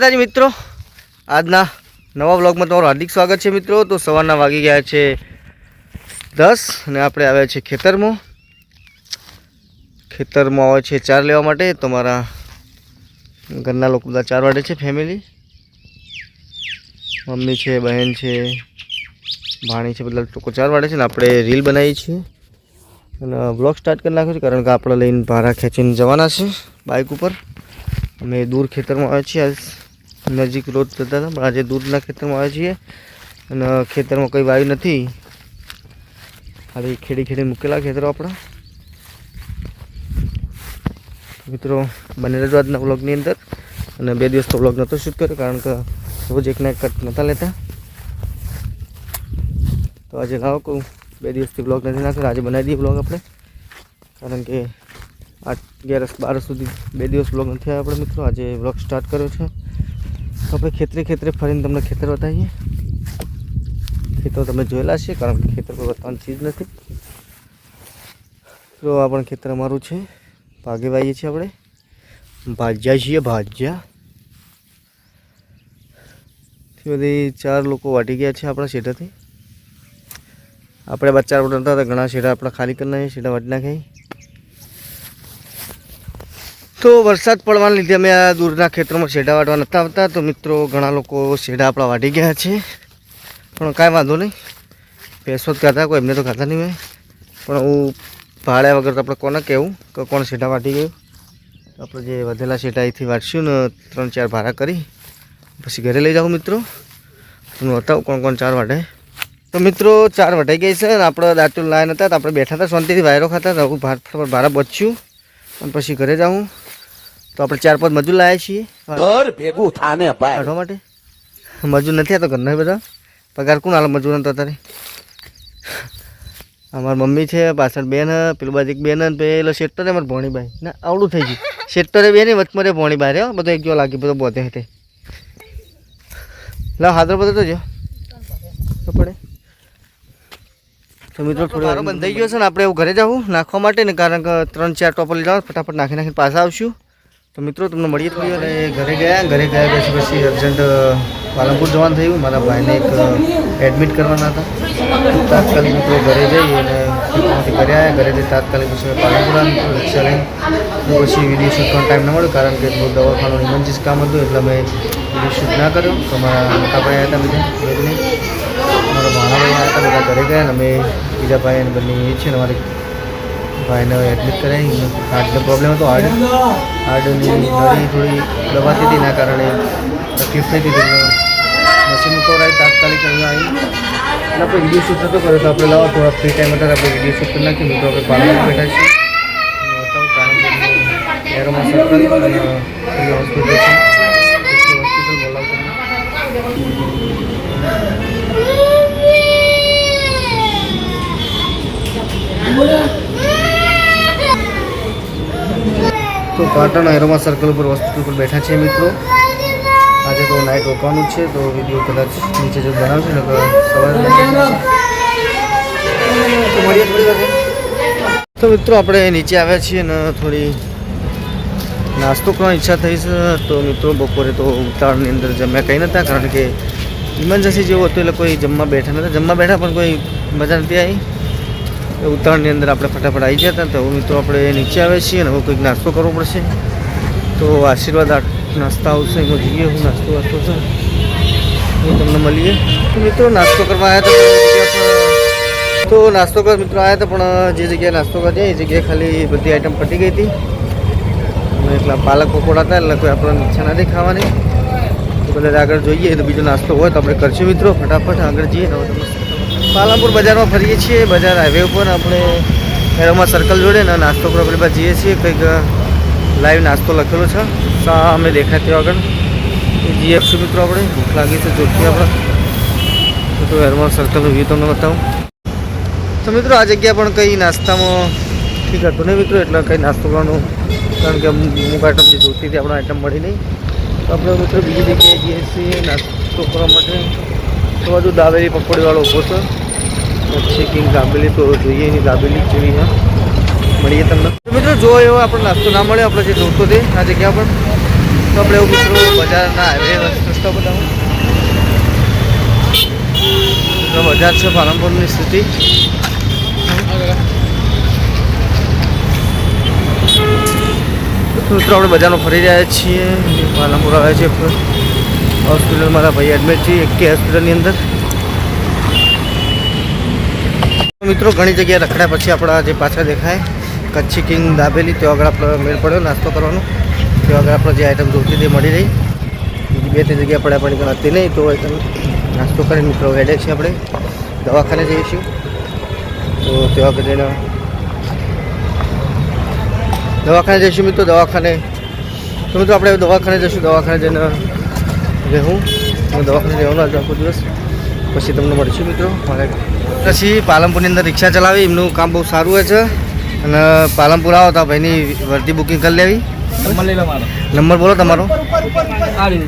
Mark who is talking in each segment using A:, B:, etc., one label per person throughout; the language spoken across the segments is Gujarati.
A: માતાજી મિત્રો, આજના નવા બ્લોગમાં તમારું હાર્દિક સ્વાગત છે મિત્રો. તો સવારના વાગી ગયા છે દસ અને આપણે આવ્યા છીએ ખેતરમાં. ખેતરમાં આવે છે ચાર લેવા માટે. તમારા ઘરના લોકો બધા ચાર વાટે છે ફેમિલી મમ્મી છે, બહેન છે, ભાણી છે, બધા લોકો ચાર વાટે છે ને આપણે રીલ બનાવીએ છીએ. અને બ્લોગ સ્ટાર્ટ કરી નાખ્યો છે કારણ કે આપણે લઈને ભાડા ખેંચીને જવાના છે બાઇક ઉપર. અમે દૂર ખેતરમાં આવ્યા છીએ આજ. નજીક રોજ જતા હતા, પણ આજે દૂધના ખેતરમાં આવ્યા છીએ અને ખેતરમાં કંઈ વાયુ નથી. ખાલી ખેડી ખેડી મૂકેલા ખેતરો આપણા. મિત્રો, બને રહેજો આજના વ્લોગની અંદર. અને બે દિવસ તો વ્લોગ નહોતો શૂટ કર્યો, કારણ કે રોજ એકના એક કટ નહોતા લેતા. તો આજે લાવો કહું, બે દિવસથી વ્લોગ નથી નાખ્યો, આજે બનાવી દઈએ બ્લોગ આપણે. કારણ કે આઠ, અગિયારસ, બાર સુધી બે દિવસ વ્લોગ નથી આવ્યો આપણે મિત્રો. આજે વ્લોગ સ્ટાર્ટ કર્યો છે. તો આપણે ખેતરે ખેતરે ફરીને તમને ખેતર બતાવીએ. ખેતરો તમે જોયેલા છે, કારણ કે ખેતર પર બતાવવાની ચીજ નથી. તો આ પણ ખેતર અમારું છે. ભાગે વાઈએ છીએ આપણે. ભાજ્યા છીએ, ભાજ્યા. બધી ચાર લોકો વાટી ગયા છે આપણા શેઢાથી. આપણે બચ્ચા નતા હતા ઘણા શેઢા આપણા ખાલી કરી નાખીએ શેઠા વાટી નાખ્યા. તો વરસાદ પડવાને લીધે અમે આ દૂરના ખેતરોમાં શેઢા વાટવા નતા આવતા. તો મિત્રો, ઘણા લોકો શેઢા આપણા વાટી ગયા છે. પણ કાંઈ વાંધો નહીં. પૈસો જ ખાતા કોઈ એમને તો ખાતા નહીં મેં. પણ હું ભાડ્યા વગર તો આપણે કોને કહેવું કે કોણ શેઢા વાટી ગયું. આપણે જે વધેલા શેઢા અહીંથી વાટશું ને ત્રણ ચાર ભાડા કરી, પછી ઘરે લઈ જાઉં મિત્રો. તમને બતાવું કોણ કોણ ચાર વાટે તો મિત્રો, ચાર વટાઈ ગઈ છે અને આપણે દાંતુલ લાયા હતા તો આપણે બેઠા હતા, શાંતિથી વાયરો ખાતા હતા હું ફટાફટ ભાડા બચ્યું. અને પછી ઘરે જાઉં. તો આપણે ચાર પાંચ મજૂર લાવ્યા છીએ.
B: ઘર ભેગું થાને ભાઈ.
A: કાઢવા માટે? મજૂર નથી આવતો ઘરના બધા. પગાર કોણ હાલ મજૂર તો અત્યારે? અમારી મમ્મી છે પાછળ બેન પેલું બાજુ એક બેન પેલો શેટ્ટર અમારે ભોણીબાઈ. ના આવડું થઈ ગયું. શેટ્ટરે બેન વચમાં રે ભોણીબાઈ રહ્યો. હો, બધો એક જો લાગી બધો બોતે હતી લાવ હાદર બધો તો જો. પડે. તો મિત્રો થોડો બંધ થઈ ગયો છે ને આપણે એવું ઘરે જવું નાખવા માટે ને કારણ કે ત્રણ ચાર ટોપર લીધા ફટાફટ નાખી નાખીને પાછા આવશું. તો મિત્રો, તમને મળીએ થોડી અને ઘરે ગયા ઘરે ગયા પછી પછી અર્જન્ટ પાલનપુર જવાનું થયું. મારા ભાઈને એક એડમિટ કરવાના હતા. તાત્કાલિક મિત્રો ઘરે જઈ અને ઘરે આવ્યા. ઘરે જઈ તાત્કાલિક પછી પાલનપુર રિક્ષા લઈને પછી વીડિયો શૂટ કરવાનો ટાઈમ ન મળ્યો કારણ કે થોડું દવાખાનું ઇમરજન્સી કામ હતું એટલે મેં વીડિયો શૂટ ના કર્યો. તો મારા મોટા ભાઈ આવ્યા હતા બીજા મારા ભાણા ભાઈ આવ્યા હતા, બધા ઘરે ગયા અને અમે બીજા ભાઈ અને બંને એ છે ને અમારે ભાઈને એડમિટ કરાવી હાર્ટનો પ્રોબ્લેમ હતો હાર્ટ હાર્ટની નળી થોડી દબાતી હતી એના કારણે તકલીફ થઈ હતી મશીન કરાવી તાત્કાલિક અહીંયા આવી. અને આપણે વીડિયો શૂટ નતો કર્યો તો આપણે લાવો, થોડા ફ્રી ટાઈમ હતા આપણે વીડિયો શૂટ કરી નાખી મિત્રો આપણે પાલનમાં બેઠા છીએ. હોસ્પિટલ છે. હોસ્પિટલ બોલાવું પાટણ એરોમા સર્કલ ઉપર હોસ્પિટલ પર બેઠા છે મિત્રો. આજે તો નાઇટ રોકવાનું છે, તો વીડિયો કદાચ નીચે જો બનાવશે ને સવારે તો મિત્રો, આપણે નીચે આવ્યા છીએ ને થોડી નાસ્તો કરવાની ઈચ્છા થઈ છે. તો મિત્રો, બપોરે તો ઉતાળની અંદર જમ્યા કંઈ નહોતા, કારણ કે ઇમરજન્સી જેવું હતું એટલે કોઈ જમવા બેઠા નહોતા. જમવા બેઠા પણ કોઈ મજા નથી આવી. ઉતાવળની અંદર આપણે ફટાફટ આવી જતા તો મિત્રો આપણે નીચે આવે છીએ અને હવે કંઈક નાસ્તો કરવો પડશે. તો આશીર્વાદ નાસ્તા આવશે, એમાં જોઈએ હું નાસ્તો વાસ્તો છે. હું તમને મળીએ. મિત્રો નાસ્તો કરવા આવ્યા હતા તો નાસ્તો કરવા મિત્રો આવ્યા હતા, પણ જે જગ્યાએ નાસ્તો કરવા એ જગ્યાએ ખાલી બધી આઈટમ પતી ગઈ હતી. અને એટલા પાલક પકોડા હતા, એટલે કોઈ આપણને ઈચ્છા નથી ખાવાની. તો કદાચ આગળ જોઈએ તો બીજો નાસ્તો હોય તો આપણે કરશું મિત્રો, ફટાફટ આગળ જઈએ હવે પાલનપુર બજારમાં ફરીએ છીએ, બજાર હાઈવે ઉપર આપણે એરોમાં સર્કલ જોડે ને નાસ્તો કરવા આપણે જઈએ છીએ, કંઈક લાઈવ નાસ્તો લખેલો છે સામે દેખાય ત્યાં આગળ. જીએફસી મિત્રો આપણે, ભૂખ લાગી છે જોઈશું આપણે. તો એરોમાં સર્કલ વ્યૂ તમને બતાવું. તો મિત્રો, આ જગ્યા પણ કંઈ નાસ્તામાં ઠીક હતું નહીં મિત્રો, એટલે કંઈ નાસ્તો કરવાનું, કારણ કે અમુક આઈટમ જે જોતી હતી આપણે આઈટમ મળી નહીં. તો આપણે મિત્રો બીજી જગ્યાએ જઈએ નાસ્તો કરવા માટે. તો બાજુ દાબેલી પકોડીવાળો ઊભો છે. પછી કિંગ દાબેલી તો જોઈએ, એની દાબેલી જેવી હા મળીએ તમને. મિત્રો, જો એવો આપણને નાસ્તો ના મળે આપણે જે જોતો તે, આ જગ્યા પર. તો આપણે એવું મિત્રો બજારના હાઈવે રસ્તા બતાવું બજાર છે પાલનપુરની સ્થિતિ. મિત્રો, આપણે બજારમાં ફરી રહ્યા છીએ. પાલનપુર આવે છે. હોસ્પિટલ મારા ભાઈ એડમિટ છે, એક હોસ્પિટલની અંદર. મિત્રો, ઘણી જગ્યાએ રખડ્યા પછી આપણા જે પાછા દેખાય, કચ્છી કિંગ દાબેલી ત્યાં આગળ આપણે મેળ પડ્યો, નાસ્તો કરવાનો. ત્યાં આગળ આપણે જે આઈટમ જોઈતી તે મળી રહી. બીજી બે, ત્રણ જગ્યા પડ્યા પણ હતી નહીં, તો આઈટમ નાસ્તો કરીને મિત્રો હેડે છે આપણે. દવાખાને જઈશું તો ત્યાં આગળ દવાખાને જઈશું મિત્રો, દવાખાને. તો મિત્રો, આપણે દવાખાને જઈશું, દવાખાને જઈને રહેવું હું દવાખાને રહેવાનું આજે આખો દિવસ પછી તમને મળીશું મિત્રો. મારે પછી પાલનપુરની અંદર રિક્ષા ચલાવી એમનું કામ બહુ સારું હોય છે. અને પાલનપુર આવો તો ભાઈની વર્તી બુકિંગ કરી લેવી.
C: નંબર
A: બોલો તમારો.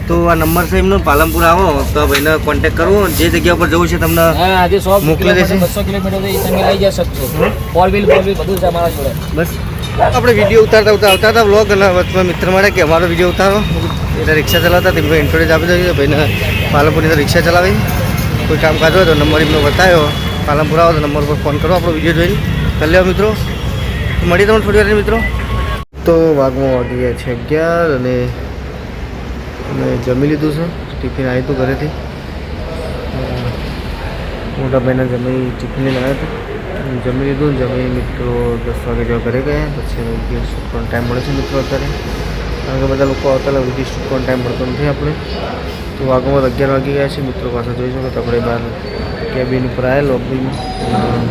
A: તો આ નંબર છે એમનો પાલનપુર આવો તો ભાઈને કોન્ટેક કરવો. જે જગ્યા ઉપર જવું છે તમને
C: હા આજે સો
A: મોકલી દેશે?
C: બસો કિલોમીટર તમે લઈ જઈ શકશો ફોર વ્હીલ ફોર વ્હીલ બધું છે અમારા જોડે.
A: બસ. આપણે વીડિયો ઉતારતા ઉતારતા આવતા હતા અને વચમાં મિત્ર મળે કે અમારો વીડિયો ઉતારો. એટલે રિક્ષા ચલાવતા તેમને ઇન્ટરવ્યૂ આપી દઈએ ભાઈને પાલનપુરની રિક્ષા ચલાવી. કોઈ કામકાજ હોય તો નંબર એમનો બતાવ્યો. પાલનપુર આવો તો નંબર પર ફોન કરો, આપણો વીડિયો જોઈને. કરી લેવા મિત્રો. મળી મળીએ તમને થોડી વાર મિત્રો. તો વાગમાં વાગી ગયા છે અગિયાર અને અમે જમી લીધું છે. ટિફિન આવ્યું હતું ઘરેથી મોટા ભાઈના જમી ટિફિન લઈને આવ્યા હતા. જમી લીધું જમી મિત્રો દસ વાગે જેવા ઘરે ગયા, પછી ગેસ શૂટ કરવાનો ટાઈમ મળે છે મિત્રો અત્યારે. કારણ કે બધા લોકો આવતા વીડિયો શૂટ કરવાનો ટાઈમ મળતો નથી આપણે. તો વાગોમાં અગિયાર વાગી ગયા છે, મિત્રો પાસે જોઈ શકો તો આપણે બહાર કેબિન ઉપર આવ્યા લોબીમાં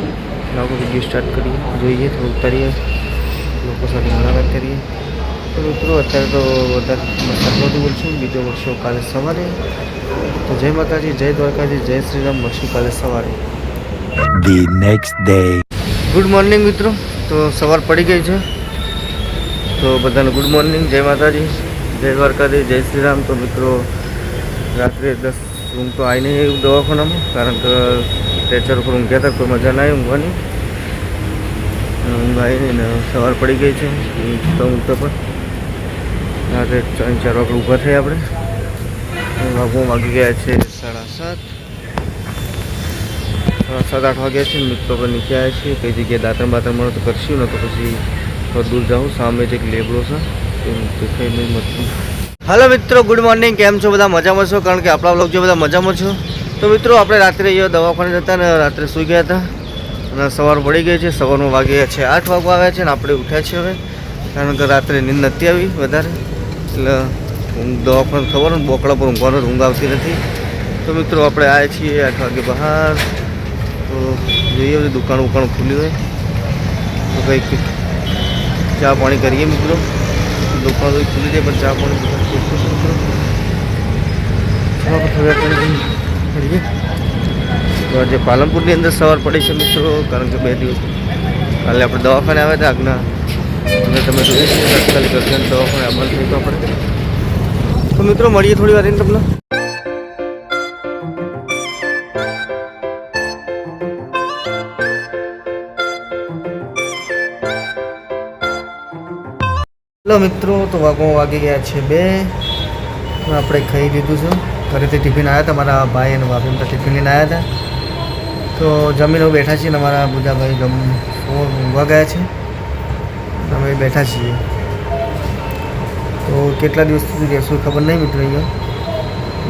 A: લોકો વીડિયો સ્ટાર્ટ કરીએ, જોઈએ, થોડું ઉતારીએ. લોકો સાથે મુલાકાત કરીએ. તો મિત્રો અત્યારે તો વધારે મસ્તક બોલશું બીજો વર્ષો કાલે સવારે. તો જય માતાજી, જય દ્વારકાજી, જય શ્રીરામ, મળશું કાલે સવારે.
B: The next day
A: good morning મિત્રો. તો સવાર પડી ગઈ છે. તો બધાને ગુડ મોર્નિંગ જય માતાજી. જય દ્વારકાધી જય શ્રીરામ તો મિત્રો, રાત્રે દસ ઊંઘ તો આવી નહીં એવું દવાખાનામાં, કારણ કે ટેચર ઉપર ઊંઘ્યા હતા, કોઈ મજા ના આવી ઊંઘવાની. ઊંઘ આવી ને સવાર પડી ગઈ છે. ઊંઘતા ઊંઘતા પણ. રાત્રે ત્રણ ચાર વાગે ઊભા થયા આપણે. વાગવા વાગી ગયા છે સાડા સાત. સાત આઠ વાગ્યા છે, મિત્રો પર નીચે આવ્યા છીએ. કઈ જગ્યાએ દાંતણ બાતણ મળે તો કરશું ને તો પછી થોડું દૂર જાઉં. સામે જ એક લેબડો છે તે નહીં મળતું. હાલો મિત્રો ગુડ મોર્નિંગ કેમ છો? બધા મજામાં છો? કારણ કે આપણા લોકો બધા મજામાં છો? તો મિત્રો, આપણે રાત્રે દવાખાને જતા ને રાત્રે સૂઈ ગયા હતા. અને સવાર પડી ગઈ છે સવારમાં વાગ્યા છે, આઠ વાગવા આવ્યા છે ને આપણે ઉઠ્યા છીએ હવે. કારણ કે રાત્રે નીંદ નથી આવી વધારે. એટલે ઊંઘ દવાખાને ખબર ને, બોકડા પર ઊંઘવાનો ઊંઘ આવતી નથી. તો મિત્રો, આપણે આવ્યા છીએ આઠ વાગે બહાર. તો જોઈએ બધી દુકાન ઉકાન ખુલ્લી હોય. તો કંઈક ચા પાણી કરીએ મિત્રો. દુકાન તો ખુલ્લી જાય પણ ચા પાણી દુકાન મિત્રો. આજે પાલનપુરની અંદર સવાર પડી છે, મિત્રો, કારણ કે બે દિવસ કાલે આપણે દવાખાને આવ્યા હતા, આગના. અને તમે જોઈ શકો દવાખાને અમલ થયું તો આપણે. તો મિત્રો, મળીએ થોડી વાર તમને. હેલો મિત્રો, તો વાગો વાગી ગયા છે બે. આપણે ખાઈ લીધું છે. ઘરેથી ટિફિન આવ્યા હતા, મારા ભાઈ અને ભાભી બધા ટિફિન લઈને આવ્યા હતા. તો જમીને હું બેઠા છીએ મારા અમારા બુધાભાઈ ગમ ઊંઘવા ગયા છે. અમે બેઠા છીએ. તો કેટલા દિવસ સુધી રહેશું ખબર નહીં મિત્રો અહીંયા.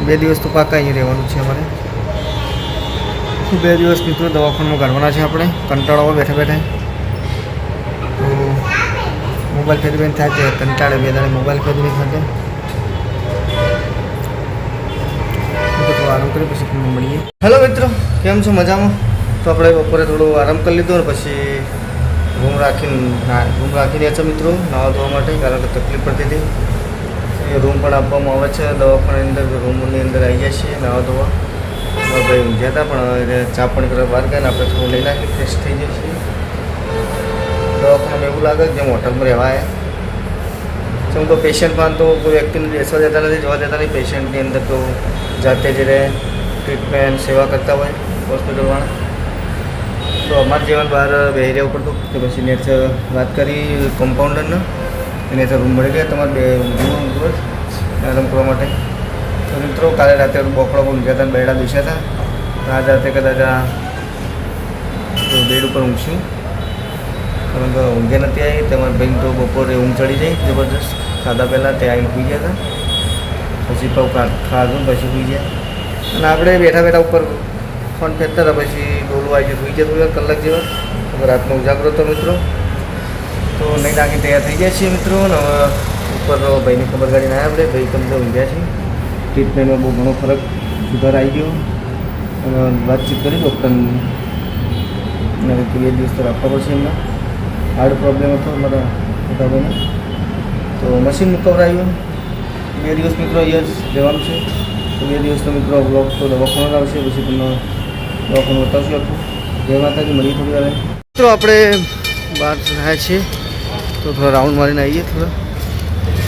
A: બે દિવસ તો પાકા અહીંયા રહેવાનું છે અમારે. તો બે દિવસ મિત્રો દવાખાનામાં કાઢવાના છે આપણે? કંટાળો બેઠા બેઠા. તો મોબાઈલ ફેરવીને થાય છે, કંટાળે બે દાડે મોબાઈલ ફેરવી ખાતે આરામ કરી પછી તમને મળીએ. હેલો મિત્રો, કેમ છો? મજામાં? તો આપણે બપોરે થોડું આરામ કરી લીધો ને પછી રૂમ રાખીને રૂમ રાખીને છે મિત્રો, નાવા ધોવા માટે, કારણ કે તકલીફ પડતી હતી. એ રૂમ પણ આપવામાં આવે છે, દવાખાનાની અંદર, રૂમની અંદર આવી જાય છે નાવા ધોવા. ભાઈ ઊંઘ્યા હતા, પણ ચા પણ કરવા બહાર ગયા આપણે થોડું લઈ નાખીએ ફ્રેશ થઈ જઈએ છીએ. દવાખાનામાં એવું લાગે કે જેમ હોટલમાં રહેવાય. શું તો પેશન્ટમાં તો કોઈ વ્યક્તિને બેસવા દેતા નથી, જોવા દેતા નહીં પેશન્ટની અંદર તો જાતે જ રહે ટ્રીટમેન્ટ સેવા કરતા હોય હોસ્પિટલમાં તો અમારા જીવન બહાર બેહી રહેવું પડતું તો પછી નેટ વાત કરી કમ્પાઉન્ડરને એને તો રૂમ મળી ગયા, તમારે બે રૂમ દિવસ આરામ કરવા માટે. તો મિત્રો, કાલે રાતે બોકડા પણ ઊંઘ્યા હતા બેડા દુસ્યા હતા. આજ રાતે કદાચ આ બેડ ઉપર ઊંઘશું. કારણ કે ઊંઘે નથી આવી તમારી બેન તો બપોરે ઊંઘ ચડી જાય, જબરદસ્ત. ખાધા પહેલાં તે આવીને પી ગયા હતા. પછી પગ ખાધું પછી પી ગયા. અને આપણે બેઠા બેઠા ઉપર ફોન ફેરતા હતા, પછી ડોલું આવી ગયું પી ગયા થોડી કલાક જેવા. રાતનો ઉજાગરો હતો મિત્રો. તો નહીં નાખી તૈયાર થઈ ગયા છીએ મિત્રો. અને હવે ઉપર ભાઈની ખબર કાઢીને આવ્યા આપણે ભાઈ તમને ઊંઘ્યા છીએ ટ્રીટમેન્ટમાં બહુ ઘણો ફરક સુધાર આવી ગયો. અને વાતચીત કરી ડૉક્ટરની. અને બે દિવસ તો રાખવા પડશે એમના. હાર્ટ પ્રોબ્લેમ હતો મારા મોટા ભાઈને તો મશીન મુકવરાયું. બે દિવસ મિત્રો યસ જવાનું છે. તો બે દિવસનો મિત્રો બ્લોક તો દવાખાનો આવશે. પછી તમને દવાખાનું બતાવશું આખું. જય માતાજી મળી થોડી વાર. મિત્રો, આપણે બહાર રહ્યા છીએ. તો થોડા રાઉન્ડ મારીને આવીએ થોડા.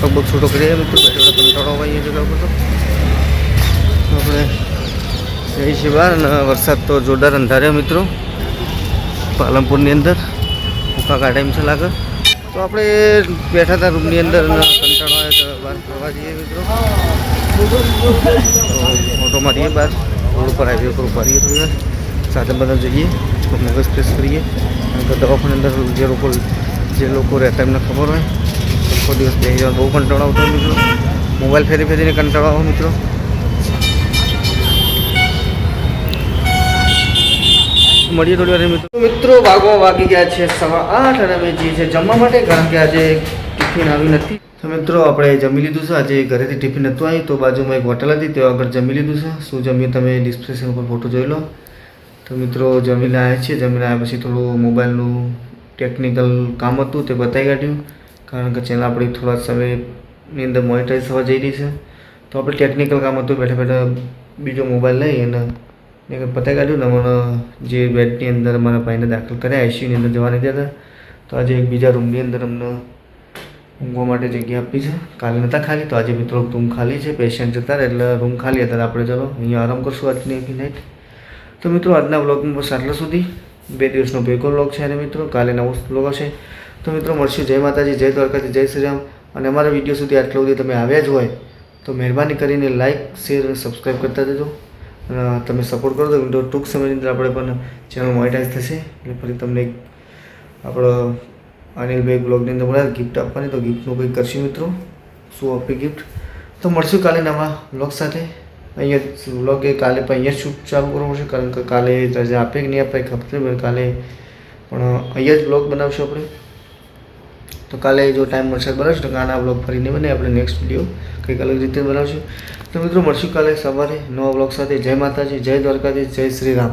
A: લગભગ છૂટો કરીએ મિત્રો. બેઠા કંટાળો આવે જગ્યા ઉપર તો. આપણે છીએ બહાર અને વરસાદ તો જોરદાર અંધારે મિત્રો. પાલનપુરની અંદર. કાઢે એમ છે લાગે? તો આપણે બેઠા હતા રૂમની અંદર કંટાળો આવે તો બહાર ફરવા જઈએ મિત્રો. ફોટો મારીએ બહાર. રોડ ઉપર હાઈવે ઉપર ઉભારીએ થોડી સાધન બધા જઈએ મગજ ફ્રેશ કરીએ. કારણ કે દવાખાની અંદર જે લોકો જે લોકો રહેતા એમને ખબર હોય. આખો દિવસ બે બહુ કંટાળો આવતો મિત્રો. મોબાઈલ ફેરી ફેરીને કંટાળો આવો મિત્રો. મળીએ થોડી વાર મિત્રો. મિત્રો, વાગવા વાગી ગયા છે સવા આઠ અને અમે જઈએ છીએ જમવા માટે, કારણ કે આજે ટિફિન આવી નથી. તો મિત્રો, આપણે જમી લીધું છે. આજે ઘરેથી ટિફિન નહોતું આવ્યું, તો બાજુમાં એક હોટલ હતી ત્યાં આગળ જમી લીધું છે. શું જમીએ તમે? ડિસ્ક્રિપ્શન ઉપર ફોટો જોઈ લો. તો મિત્રો, જમીને આવ્યા છીએ. જમીને આવ્યા પછી થોડું મોબાઈલનું ટેકનિકલ કામ હતું, તે બતાવી કાઢ્યું. કારણ કે ચેનલ આપણી થોડા સમયની અંદર મોનિટાઈઝ થવા જઈ રહી છે. તો આપણે ટેકનિકલ કામ હતું, બેઠા બેઠા બીજો મોબાઈલ લઈ અને કંઈ પતાવી કાઢ્યું ને મને જે બેડની અંદર મારા ભાઈને દાખલ કર્યા આઈસીયુની અંદર જવા નથી હતા તો આજે એક બીજા રૂમની અંદર અમને ઊંઘવા માટે જગ્યા આપી છે. કાલે નહોતા ખાલી, તો આજે મિત્રો રૂમ ખાલી છે. પેશન્ટ જતા એટલે રૂમ ખાલી હતા આપણે ચલો. અહીંયા આરામ કરશું આજની એવી નાઇટ તો મિત્રો, આજના બ્લોગમાં બસ આટલા સુધી. બે દિવસનો ભેગો બ્લોગ છે અને મિત્રો, કાલે નવો બ્લોગ હશે. તો મિત્રો, મળશું. જય માતાજી, જય દ્વારકાજી જય શ્રી રામ. અને અમારા વીડિયો સુધી આટલા સુધી તમે આવ્યા જ હોય, તો મહેરબાની કરીને લાઇક શેર અને સબસ્ક્રાઈબ કરતા જજો. અને તમે સપોર્ટ કરો તો ટૂંક સમયની અંદર આપણે પણ ચેનલ મોનિટાઈઝ થશે. એટલે ફરી તમને એક આપણો અનિલભાઈ બ્લોગની અંદર મળ્યા ગિફ્ટ આપવાની, તો ગિફ્ટનું કંઈક કરશું મિત્રો? શું આપી ગિફ્ટ તો મળશું કાલે નવા બ્લોગ સાથે. અહીંયા બ્લોગ એ કાલે પણ અહીંયા શૂટ ચાલુ કરવું પડશે, કારણ કે કાલે રજા આપે કે નહીં આપે ખબર નહીં કાલે પણ અહીંયા જ બ્લોગ બનાવશું આપણે. તો કાલે જો ટાઈમ મળશે છે, તો આના બ્લોગ ફરી નહીં બને આપણે નેક્સ્ટ વીડિયો કંઈક અલગ રીતે બનાવશું. તો મિત્રો, મળશું કાલે સવારે નવા બ્લોગ સાથે. જય માતાજી, જય દ્વારકાધીશ, જય શ્રી રામ